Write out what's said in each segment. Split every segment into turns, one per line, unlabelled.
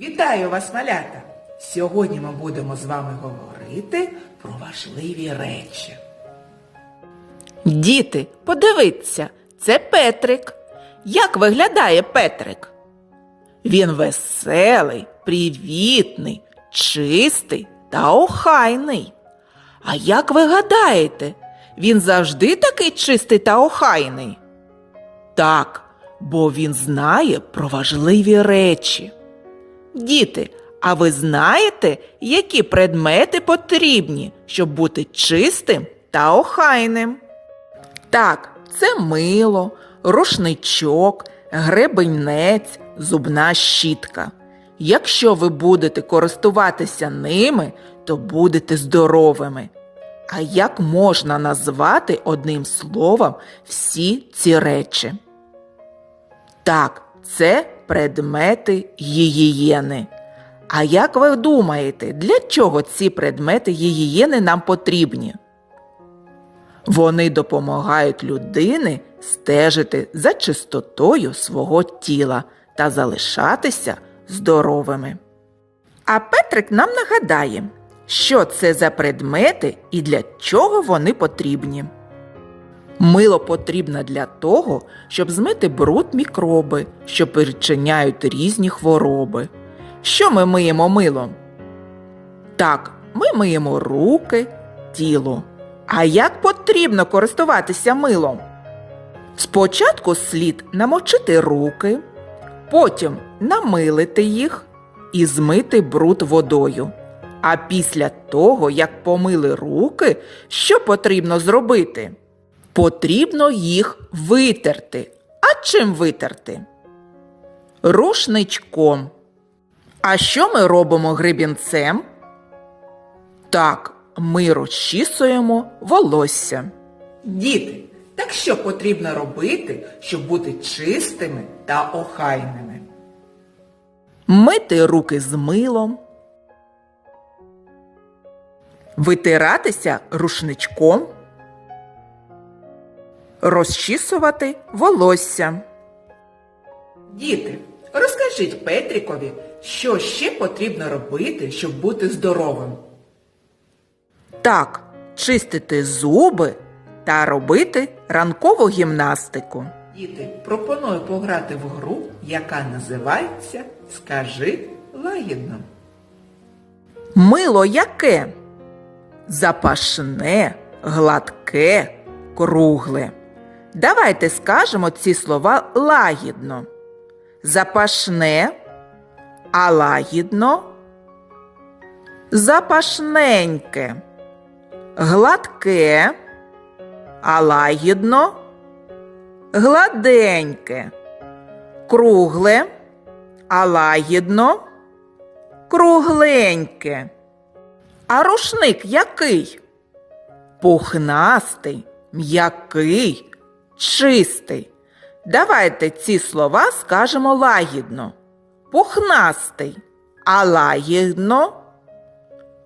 Вітаю вас, малята! Сьогодні ми будемо з вами говорити про важливі речі.
Діти, подивіться, це Петрик. Як виглядає Петрик? Він веселий, привітний, чистий та охайний. А як ви гадаєте, він завжди такий чистий та охайний? Так, бо він знає про важливі речі. Діти, а ви знаєте, які предмети потрібні, щоб бути чистим та охайним? Так, це мило, рушничок, гребенець, зубна щітка. Якщо ви будете користуватися ними, то будете здоровими. А як можна назвати одним словом всі ці речі? Так, це предмети гігієни. А як ви думаєте, для чого ці предмети гігієни нам потрібні? Вони допомагають людині стежити за чистотою свого тіла та залишатися здоровими. А Петрик нам нагадає, що це за предмети і для чого вони потрібні. Мило потрібно для того, щоб змити бруд мікроби, що причиняють різні хвороби. Що ми миємо милом? Так, ми миємо руки, тіло. А як потрібно користуватися милом? Спочатку слід намочити руки, потім намилити їх і змити бруд водою. А після того, як помили руки, що потрібно зробити? Потрібно їх витерти. А чим витерти? Рушничком. А що ми робимо гребінцем? Так, ми розчісуємо волосся.
Діти, так що потрібно робити, щоб бути чистими та охайними?
Мити руки з милом. Витиратися рушничком. Розчісувати волосся.
Діти, розкажіть Петрікові, що ще потрібно робити, щоб бути здоровим.
Так, чистити зуби та робити ранкову гімнастику.
Діти, пропоную пограти в гру, яка називається Скажи лагідно.
Мило яке? Запашне, гладке, кругле. Давайте скажемо ці слова лагідно. Запашне, а лагідно. Запашненьке, гладке, а лагідно. Гладеньке, кругле, а лагідно. Кругленьке. А рушник який? Пухнастий, м'який, чистий. Давайте ці слова скажемо лагідно. Пухнастий, а лагідно.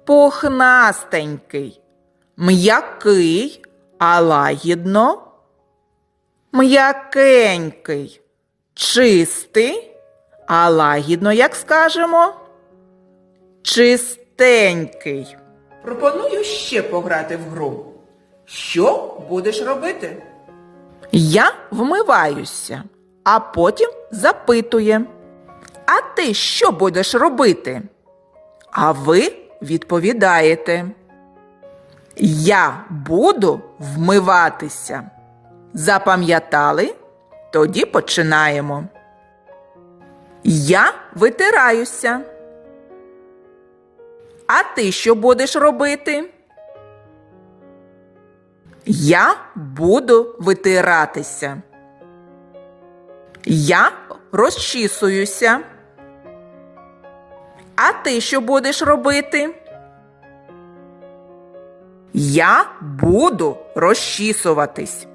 Пухнастенький, м'який, а лагідно. М'якенький, чистий, а лагідно, як скажемо? Чистенький.
Пропоную ще пограти в гру. Що будеш робити?
Я вмиваюся, а потім запитує. А ти що будеш робити? А ви відповідаєте. Я буду вмиватися. Запам'ятали? Тоді починаємо. Я витираюся. А ти що будеш робити? Я буду витиратися. Я розчісуюся. А ти що будеш робити? Я буду розчісуватись.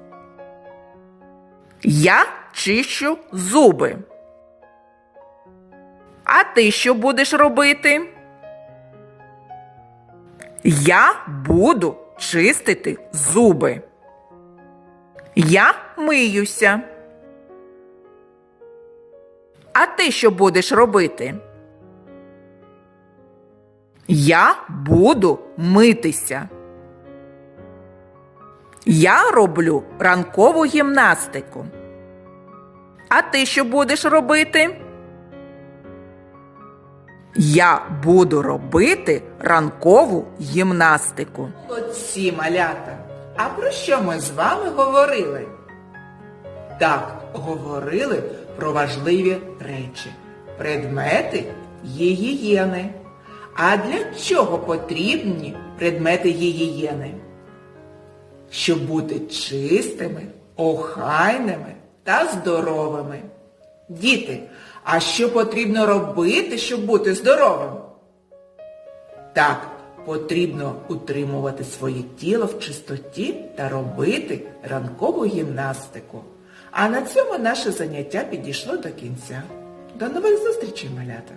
Я чищу зуби. А ти що будеш робити? Я буду чистити зуби. Я миюся. А ти що будеш робити? Я буду митися. Я роблю ранкову гімнастику. А ти що будеш робити? Я буду робити ранкову гімнастику.
Молодці, малята. А про що ми з вами говорили? Так, говорили про важливі речі, предмети гігієни. А для чого потрібні предмети гігієни? Щоб бути чистими, охайними та здоровими. Діти, а що потрібно робити, щоб бути здоровим? Так, потрібно утримувати своє тіло в чистоті та робити ранкову гімнастику. А на цьому наше заняття підійшло до кінця. До нових зустрічей, малята!